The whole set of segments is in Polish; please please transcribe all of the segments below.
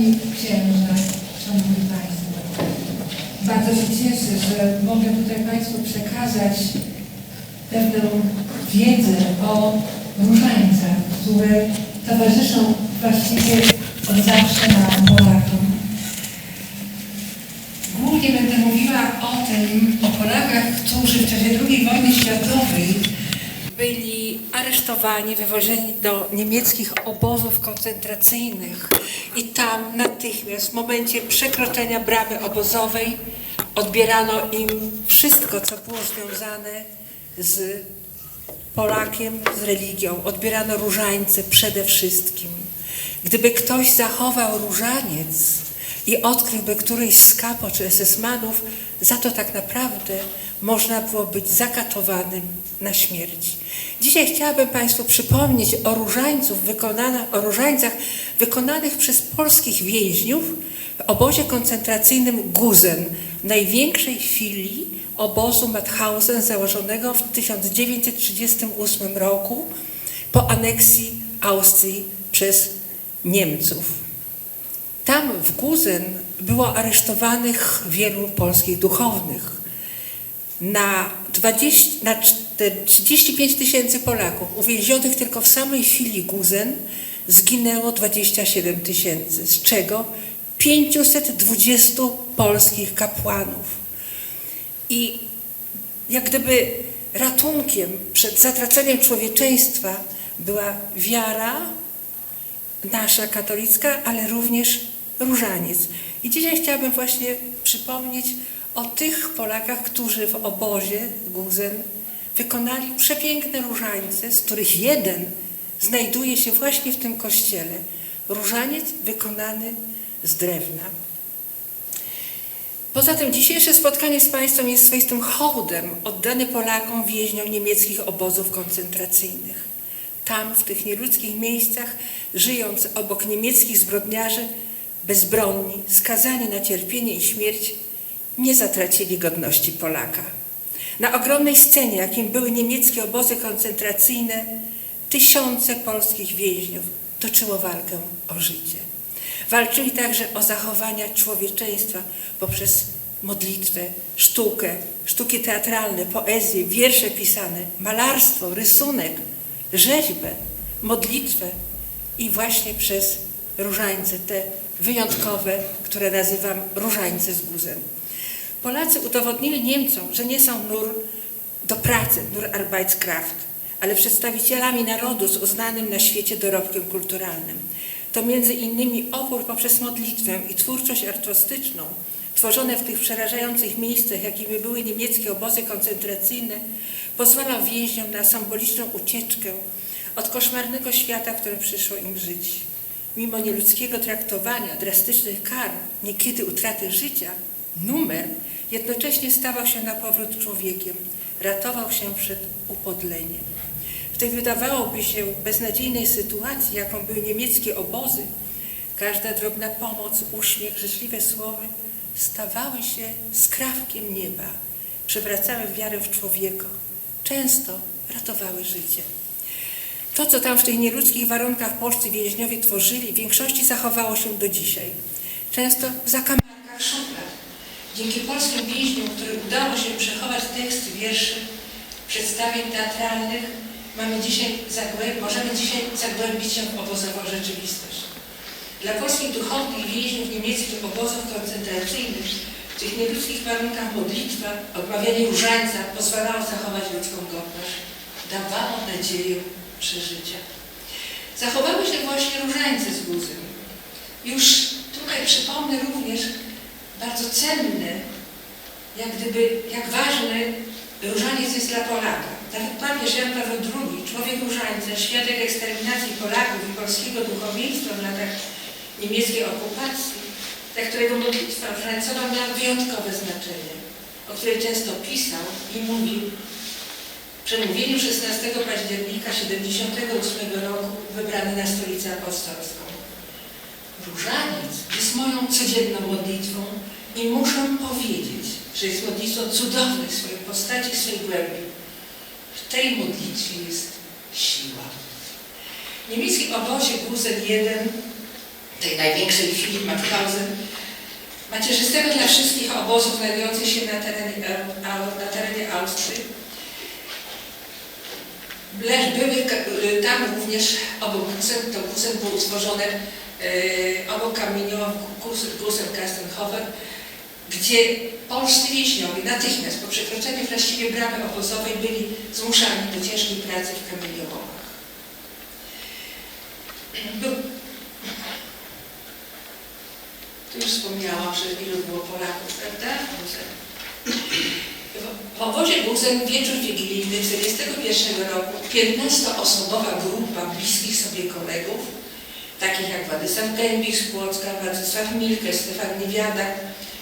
Panie Księże, Szanowni Państwo, bardzo się cieszę, że mogę tutaj Państwu przekazać pewną wiedzę o różańcach, które towarzyszą właściwie od zawsze nam Polakom. Głównie będę mówiła o tym, o Polakach, którzy w czasie II wojny światowej byli aresztowani, wywożeni do niemieckich obozów koncentracyjnych i tam natychmiast w momencie przekroczenia bramy obozowej odbierano im wszystko, co było związane z Polakiem, z religią. Odbierano różańce przede wszystkim. Gdyby ktoś zachował różaniec i odkryłby któryś z kapo czy esesmanów, za to tak naprawdę można było być zakatowanym na śmierć. Dzisiaj chciałabym Państwu przypomnieć o, różańców wykonana, o różańcach wykonanych przez polskich więźniów w obozie koncentracyjnym Guzen, największej filii obozu Mauthausen założonego w 1938 roku po aneksji Austrii przez Niemców. Tam w Guzen było aresztowanych wielu polskich duchownych. Na, 20, na 35 tysięcy Polaków uwięzionych tylko w samej filii Guzen zginęło 27 tysięcy, z czego 520 polskich kapłanów. I jak gdyby ratunkiem przed zatraceniem człowieczeństwa była wiara nasza katolicka, ale również różaniec. I dzisiaj chciałabym właśnie przypomnieć o tych Polakach, którzy w obozie Guzen wykonali przepiękne różańce, z których jeden znajduje się właśnie w tym kościele. Różaniec wykonany z drewna. Poza tym dzisiejsze spotkanie z Państwem jest swoistym hołdem oddany Polakom więźniom niemieckich obozów koncentracyjnych. Tam, w tych nieludzkich miejscach, żyjąc obok niemieckich zbrodniarzy, bezbronni, skazani na cierpienie i śmierć, nie zatracili godności Polaka. Na ogromnej scenie, jakim były niemieckie obozy koncentracyjne, tysiące polskich więźniów toczyło walkę o życie. Walczyli także o zachowania człowieczeństwa poprzez modlitwę, sztukę, sztuki teatralne, poezję, wiersze pisane, malarstwo, rysunek, rzeźbę, modlitwę i właśnie przez różańce, te wyjątkowe, które nazywam różańce z guzem. Polacy udowodnili Niemcom, że nie są nur do pracy, nur Arbeitskraft, ale przedstawicielami narodu z uznanym na świecie dorobkiem kulturalnym. To między innymi opór poprzez modlitwę i twórczość artystyczną, tworzone w tych przerażających miejscach, jakimi były niemieckie obozy koncentracyjne, pozwalał więźniom na symboliczną ucieczkę od koszmarnego świata, w którym przyszło im żyć. Mimo nieludzkiego traktowania, drastycznych kar, niekiedy utraty życia, numer jednocześnie stawał się na powrót człowiekiem, ratował się przed upodleniem. W tej wydawałoby się beznadziejnej sytuacji, jaką były niemieckie obozy, każda drobna pomoc, uśmiech, życzliwe słowy stawały się skrawkiem nieba, przywracały wiarę w człowieka, często ratowały życie. To, co tam w tych nieludzkich warunkach polscy więźniowie tworzyli, w większości zachowało się do dzisiaj. Często w zakamarkach szuflad. Dzięki polskim więźniom, którym udało się przechować teksty wierszy, przedstawień teatralnych, mamy dzisiaj zagłęb- możemy dzisiaj zagłębić się w obozową rzeczywistość. Dla polskich duchownych więźniów niemieckich obozów koncentracyjnych w tych nieludzkich warunkach modlitwa, odmawianie różańca pozwalało zachować ludzką godność, dawało nadzieję przeżycia. Zachowały się właśnie różańce z guzem. Już tutaj przypomnę również bardzo cenne, jak gdyby, jak ważny różaniec jest dla Polaka. Nawet papież Jan Paweł II, człowiek różańca, świadek eksterminacji Polaków i polskiego duchowieństwa w latach niemieckiej okupacji, dla którego modlitwa różańcowa miała wyjątkowe znaczenie, o której często pisał i mówił przemówieniu 16 października 78 roku wybrany na stolicę apostolską. Różaniec jest moją codzienną modlitwą i muszę powiedzieć, że jest modlitwą cudownej w swojej postaci, w swojej głębi. W tej modlitwie jest siła. W niemieckim obozie Guzen 1 tej największej Filip Mauthausen, macierzystego dla wszystkich obozów znajdujących się na terenie, na terenie Austrii. Lecz były ka- tam również obok Gusen, to Gusen był utworzony e, obok kamieniowym Gusen Kastenhofer, gdzie polscy więźniowie natychmiast po przekroczeniu właściwie bramy obozowej byli zmuszani do ciężkiej pracy w kamieniołomach. Był... Tu już wspomniałam, że ilu było Polaków, prawda? W obozie Guzen wieczór wigilijny 1941 roku 15-osobowa grupa bliskich sobie kolegów, takich jak Władysław Gębik z Płocka, Władysław Milke, Stefan Niewiadak,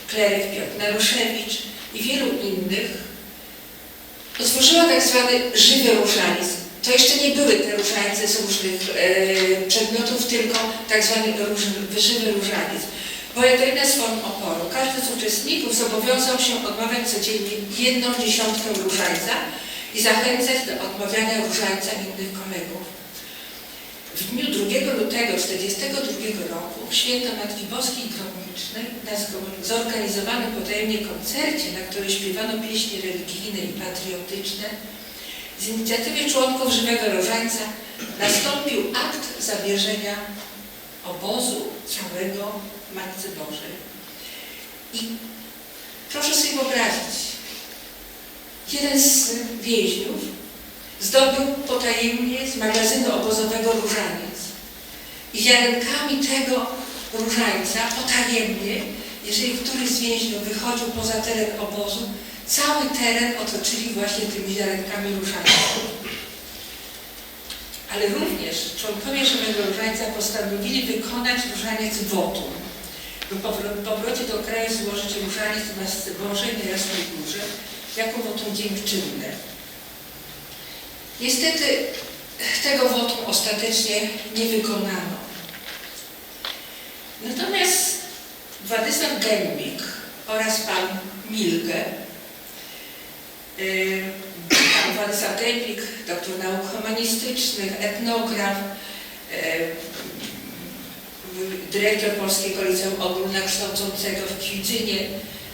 kleryk Piotr Naruszewicz i wielu innych, otworzyła tak zwany żywy różaniec. To jeszcze nie były te różańce z różnych e, przedmiotów, tylko tak zwany żywy różaniec. To jedna z form oporu. Każdy z uczestników zobowiązał się odmawiać codziennie jedną dziesiątkę różańca i zachęcać do odmawiania różańca innych kolegów. W dniu 2 lutego 1942 roku w święto Matki Boskiej Gromnicznej na zorganizowanym potajemnie koncercie, na którym śpiewano pieśni religijne i patriotyczne, z inicjatywy członków Żywego Różańca nastąpił akt zawierzenia obozu całego Matce Bożej. I proszę sobie wyobrazić, jeden z więźniów zdobył potajemnie z magazynu obozowego różaniec. I ziarenkami tego różańca potajemnie, jeżeli któryś z więźniów wychodził poza teren obozu, cały teren otoczyli właśnie tymi ziarenkami różańca. Ale również członkowie Żywego Różańca postanowili wykonać różaniec wotum. Po powro- powrocie do kraju złożyć różaniec w Matce Bożej na Górze jako wotum dziękczynne. Niestety tego wotum ostatecznie nie wykonano. Natomiast Władysław Gębik oraz pan Milge, yy, pan Władysław Gębik, doktor nauk humanistycznych, etnograf, yy, dyrektor Polskiego Liceum Ogólnokształcącego w Kwidzynie,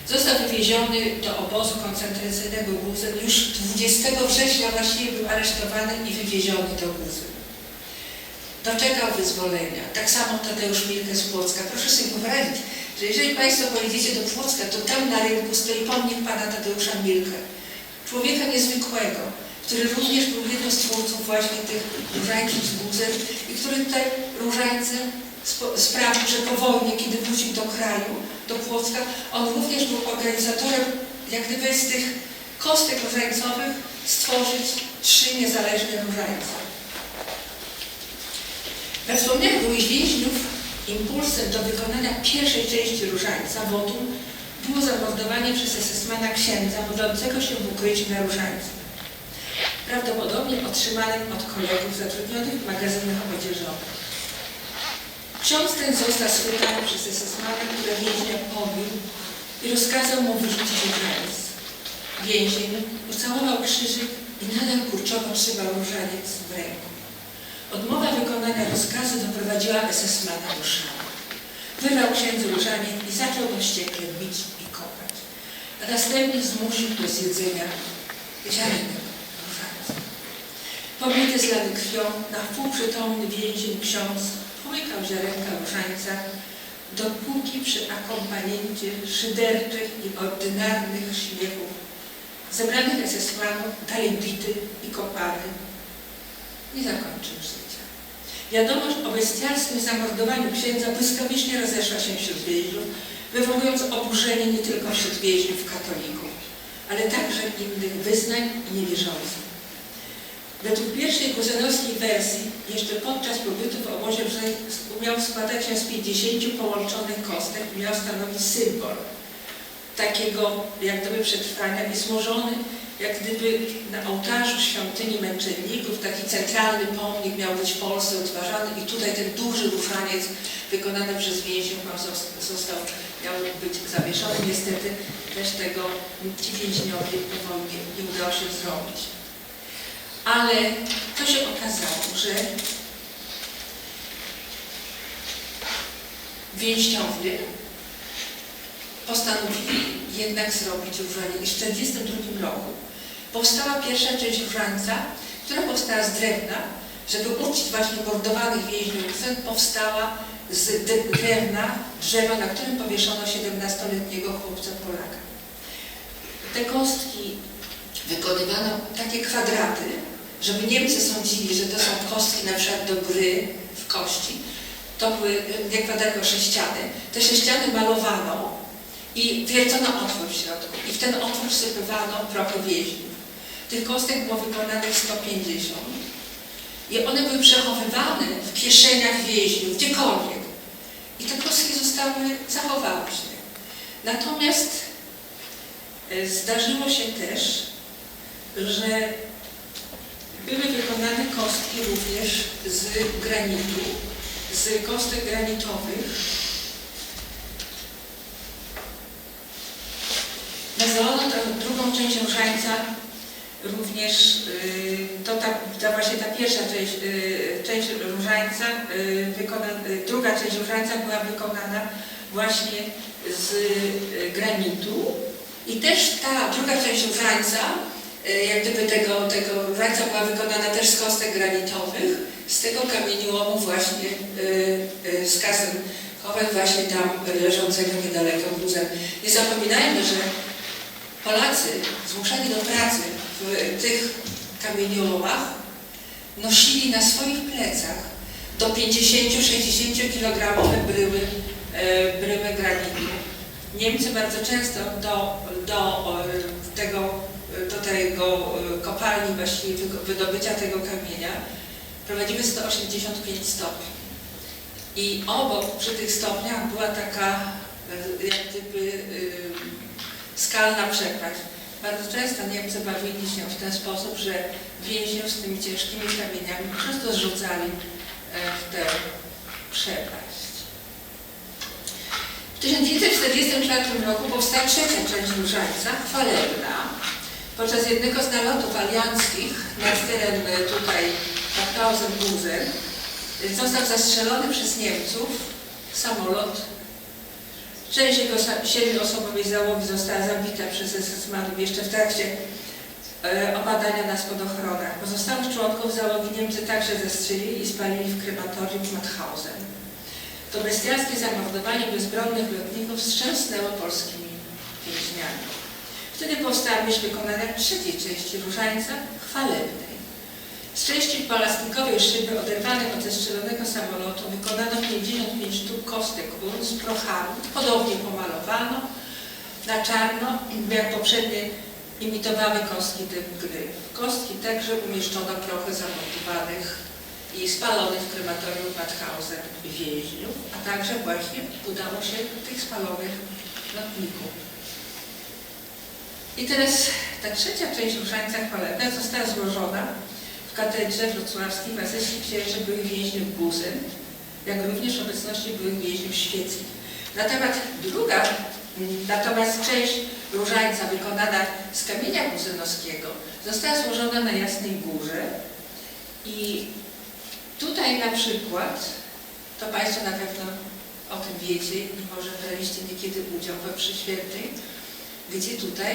został wywieziony do obozu koncentracyjnego Guzen. Już 20 września właściwie był aresztowany i wywieziony do Guzen. Doczekał wyzwolenia. Tak samo Tadeusz Milke z Płocka. Proszę sobie wyobrazić, że jeżeli Państwo pojedziecie do Płocka, to tam na rynku stoi pomnik Pana Tadeusza Milke. Człowieka niezwykłego, który również był jednym z twórców właśnie tych różańców z Guzen i który te różańce sprawił, że po wojnie, kiedy wrócił do kraju, do Płocka, on również był organizatorem, jak gdyby z tych kostek różańcowych stworzyć trzy niezależne różańce. We wspomnianych byłych więźniów impulsem do wykonania pierwszej części różańca, wotum, było zamordowanie przez esesmana księdza modlącego się w ukryciu na różańcu. Prawdopodobnie otrzymanym od kolegów zatrudnionych w magazynach odzieżowych. Ksiądz ten został schwytany przez esesmana, który więźnia pobił i rozkazał mu wyrzucić różaniec. Więzień ucałował krzyżyk i nadal kurczowo trzymał różaniec w ręku. Odmowa wykonania rozkazu doprowadziła esesmana do szału. Wyrwał księdzu różaniec i zaczął go wściekle bić i kopać, a następnie zmusił do zjedzenia ziarenek różańca. Pobity zlany krwią, na wpół przytomny więzień ksiądz połykał ziarenka różańca, dopóki przy akompaniencie szyderczych i ordynarnych śmiechów zebranych esesmanów dalej bity i kopany nie zakończył życia. Wiadomość o bestialskim zamordowaniu księdza błyskawicznie rozeszła się wśród więźniów, wywołując oburzenie nie tylko wśród więźniów katolików, ale także innych wyznań i niewierzących. Według pierwszej kuzenowskiej wersji, jeszcze podczas pobytu w obozie Brzej miał składać się z 50 połączonych kostek miał stanowić symbol takiego jak gdyby przetrwania i złożony jak gdyby na ołtarzu świątyni męczenników, taki centralny pomnik miał być w Polsce utwarzany i tutaj ten duży różaniec wykonany przez więźniów został, miał być zawieszony. Niestety też tego ci więźniowie po nie udało się zrobić. Ale to się okazało, że więźniowie postanowili jednak zrobić różanie i w 1942 roku powstała pierwsza część różańca, która powstała z drewna, żeby uczcić właśnie mordowanych więźniów, powstała z drewna, drzewa, na którym powieszono 17-letniego chłopca Polaka. Te kostki wykonywano takie kwadraty, żeby Niemcy sądzili, że to są kostki na przykład do gry w kości. To były nie kwadraty, sześciany. Te sześciany malowano i wiercono otwór w środku i w ten otwór wsypywano prochy więźniów. Tych kostek było wykonanych 150 i one były przechowywane w kieszeniach więźniów, gdziekolwiek. I te kostki zostały, zachowały się. Natomiast e, zdarzyło się też, że były wykonane kostki również z granitu, z kostek granitowych. Nazwano tę drugą część różańca również, y, to ta, ta właśnie ta pierwsza część, y, część różańca, y, wykona, druga część różańca była wykonana właśnie z granitu i też ta druga część różańca jak gdyby tego, tego różańca była wykonana też z kostek granitowych, z tego kamieniołomu właśnie z kasem Kowel właśnie tam leżącego niedaleko Buzem. Nie zapominajmy, że Polacy zmuszeni do pracy w tych kamieniołomach nosili na swoich plecach do 50-60 kg bryły, e, bryły granitu. Niemcy bardzo często do, do tego, do tego kopalni właściwie wydobycia tego kamienia prowadziły 185 stopni. I obok przy tych stopniach była taka e, jak gdyby skalna przepaść. Bardzo często Niemcy bawili się w ten sposób, że więźniów z tymi ciężkimi kamieniami prostu zrzucali e, w tę przepaść. W 1944 roku powstała trzecia część Różańca, chwalebna. Podczas jednego z nalotów alianckich nad teren e, tutaj Mauthausen-Buzen został zastrzelony przez Niemców samolot Część jego siedmioosobowej załogi została zabita przez SS-manów jeszcze w trakcie e, opadania na spadochronach. Pozostałych członków załogi Niemcy także zestrzelili i spalili w krematorium w Mauthausen. To bestialskie zamordowanie bezbronnych lotników wstrząsnęło polskimi więźniami. Wtedy powstała myśl wykonania trzeciej części różańca, chwalebnej. Z części plastikowej szyby oderwanej od zestrzelonego samolotu wykonano 55 sztuk kostek ur z prochami. Podobnie pomalowano na czarno, jak poprzednie imitowały kostki tych gry. W kostki także umieszczono prochy zamordowanych i spalonych w krematorium Mauthausen więźniów, a także właśnie udało się tych spalonych lotników. I teraz ta trzecia część różańca chwalebna została złożona w katedrze wrocławskiej w asesji księży byłych więźniów Buzyn, jak również obecności byłych więźniów świeckich. Natomiast druga, natomiast część różańca wykonana z kamienia buzynowskiego została złożona na Jasnej Górze i tutaj na przykład, to Państwo na pewno o tym wiecie i może braliście niekiedy udział we Mszy Świętej, gdzie tutaj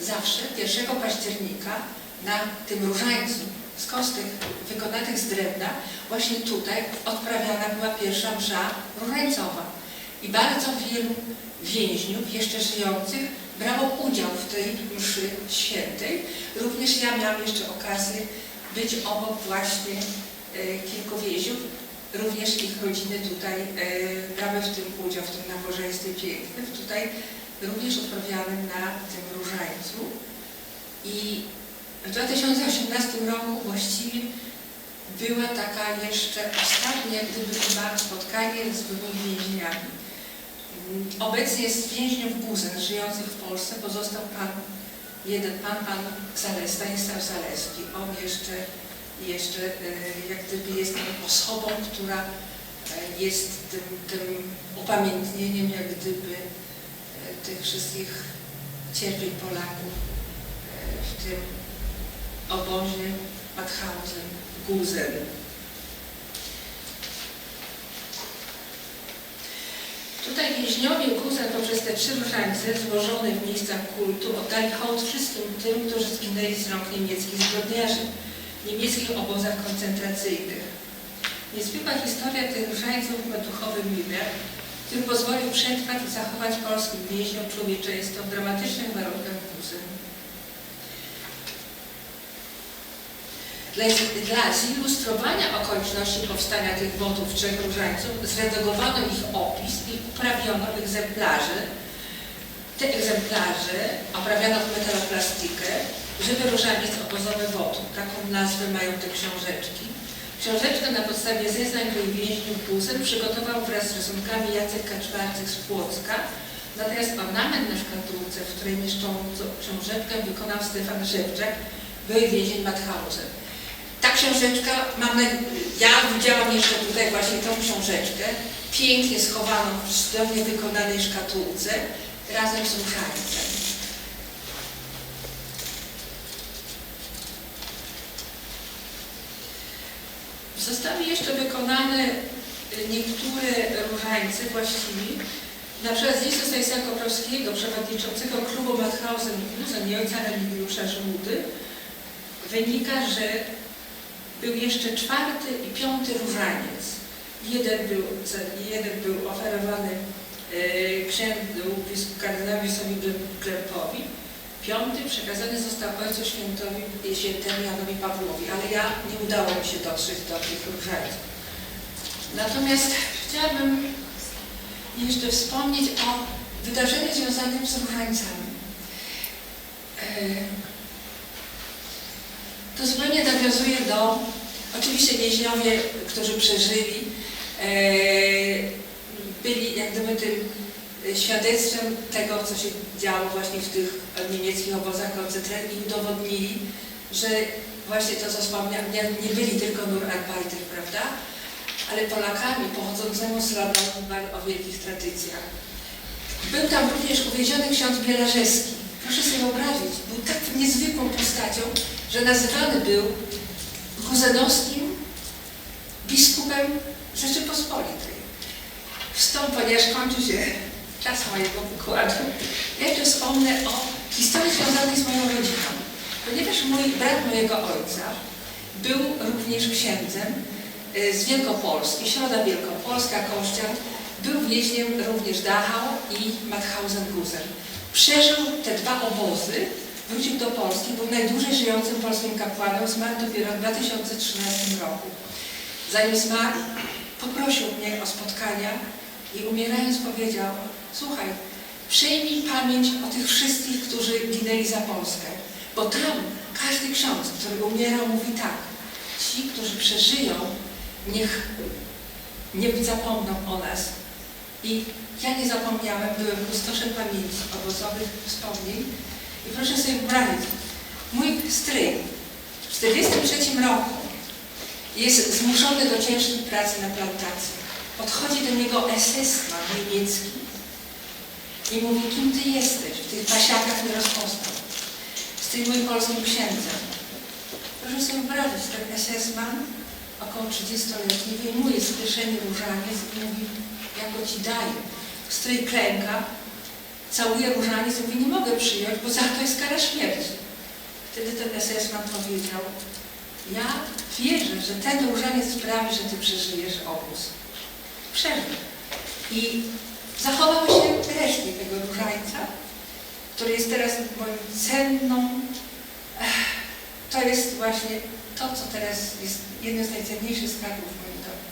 zawsze 1 października na tym różańcu z kostek wykonanych z drewna, właśnie tutaj odprawiana była pierwsza msza różańcowa. I bardzo wielu więźniów, jeszcze żyjących, brało udział w tej mszy świętej. Również ja miałam jeszcze okazję być obok właśnie e, kilku więźniów. Również ich rodziny tutaj e, brały w tym udział, w tym nabożeństwie pięknym, tutaj również odprawianym na tym różańcu. I w 2018 roku właściwie była taka jeszcze ostatnia, gdyby chyba spotkanie z byłymi więźniami. Obecnie jest więźniów Guzen żyjących w Polsce, pozostał pan, jeden pan, pan Zales, Stanisław Zaleski. On jeszcze, jeszcze e, jak gdyby jest osobą, która e, jest tym, tym upamiętnieniem jak gdyby tych wszystkich cierpień Polaków w tym obozie Mauthausen, Gusen. Tutaj więźniowie Guzan poprzez te trzy różańce złożone w miejscach kultu oddali hołd wszystkim tym, którzy zginęli z rąk niemieckich zbrodniarzy w niemieckich obozach koncentracyjnych. Niezwykła historia tych różańców ma duchowy wymiar, który pozwolił przetrwać i zachować polskim więźniom człowieczeństwo w dramatycznych warunkach. Dla, dla zilustrowania okoliczności powstania tych wodów trzech różańców zredagowano ich opis i uprawiono egzemplarze. Te egzemplarze oprawiano w metaloplastykę, żywy różaniec obozowy wodu. Taką nazwę mają te książeczki. Książeczkę na podstawie zeznań byłych więźniów Busen przygotował wraz z rysunkami Jacek Kaczmarczyk z Płocka, natomiast ornament na szkatułce, w której mieszczącą książeczkę wykonał Stefan Szewczak, były więzień Mauthausen. Ta książeczka, mam ja widziałam jeszcze tutaj właśnie tą książeczkę, pięknie schowaną w cudownie wykonanej szkatułce, razem z różańcem. Zostały jeszcze wykonane y, niektóre różańce właściwie, na przykład z listu Stanisława Koprowskiego, przewodniczącego klubu Mauthausen Gusen i ojca Remigiusza Żmudy, wynika, że był jeszcze czwarty i piąty różaniec. Jeden był, jeden był oferowany e, księdzu kardynałowi Wisowi Klerkowi, piąty przekazany został Ojcu Świętowi, Świętemu Janowi Pawłowi, ale ja nie udało mi się dotrzeć do tych różańców. Natomiast chciałabym jeszcze wspomnieć o wydarzeniu związanym z różańcami. E, to zupełnie nawiązuje do, oczywiście więźniowie, którzy przeżyli, e, byli jak gdyby tym świadectwem tego, co się działo właśnie w tych niemieckich obozach koncentracyjnych i udowodnili, że właśnie to, co wspomniałam, nie, byli tylko Nurarbeiter, prawda? Ale Polakami pochodzącymi z Radomian o wielkich tradycjach. Był tam również uwięziony ksiądz Bielarzewski. Proszę sobie wyobrazić, był tak niezwykłą postacią, że nazywany był guzenowskim biskupem Rzeczypospolitej. Wstąp, ponieważ kończy się czas mojego wykładu, ja jeszcze wspomnę o historii związanej z moją rodziną. Ponieważ mój brat mojego ojca był również księdzem z Wielkopolski, Środa Wielkopolska, Kościan, był więźniem również Dachau i Mauthausen-Gusen. Przeżył te dwa obozy, wrócił do Polski, był najdłużej żyjącym polskim kapłanem, zmarł dopiero w 2013 roku. Zanim zmarł, poprosił mnie o spotkania i umierając powiedział, słuchaj, przyjmij pamięć o tych wszystkich, którzy ginęli za Polskę, bo tam każdy ksiądz, który umierał, mówi tak, ci, którzy przeżyją, niech nie zapomną o nas. I ja nie zapomniałem, byłem kustoszem pamięci obozowych wspomnień, i proszę sobie wyobrazić, mój stryj w 1943 roku jest zmuszony do ciężkiej pracy na plantacji. Podchodzi do niego SS-man niemiecki i mówi, kim ty jesteś? W tych pasiakach nie rozpoznał. Z tym moim polskim księdzem. Proszę sobie wyobrazić, ten SS-man, około 30-letni, wyjmuje z kieszeni różaniec i mówi, ja go ci daję. Stryj klęka, całuje różaniec i mówi, nie mogę przyjąć, bo za to jest kara śmierci. Wtedy ten SS-man powiedział, ja wierzę, że ten różaniec sprawi, że ty przeżyjesz obóz. Przeżył. I zachowały się resztki tego różańca, który jest teraz moją cenną, to jest właśnie to, co teraz jest jednym z najcenniejszych skarbów moim domu.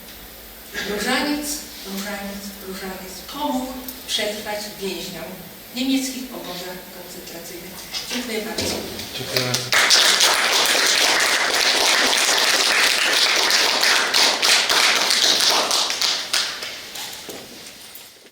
Różaniec, różaniec, różaniec pomógł przetrwać więźniom niemieckich obozach koncentracyjnych. Dziękuję bardzo. Dziękuję.